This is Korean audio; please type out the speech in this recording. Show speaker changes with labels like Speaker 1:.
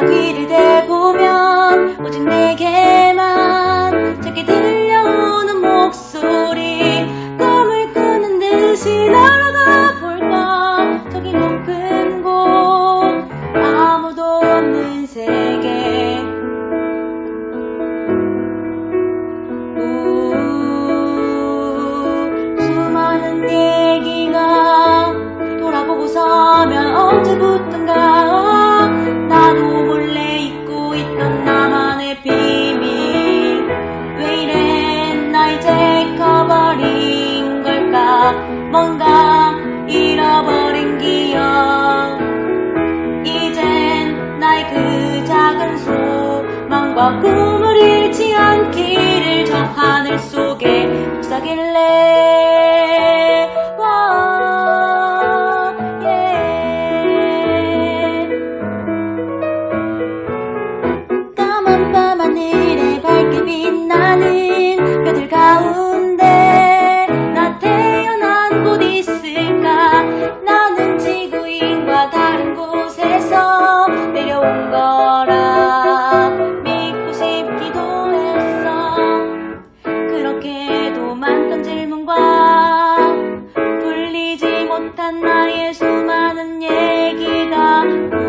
Speaker 1: 귀를 대보면 오직 내게만 작게 들려오는 목소리. 꿈을 꾸는 듯이 날아가 볼까 저기 높은 곳 아무도 없는 세계. 수많은 얘기가 돌아보고 서면 언제부턴가 나 꿈을 잃지 않기를 저 하늘 속에 속삭일래 와, 예. 까만 밤 하늘에 밝게 빛나는 별들 가운데 나 태어난 곳 있을까 나는 지구인과 다른 곳 못한 나의 수많은 얘기가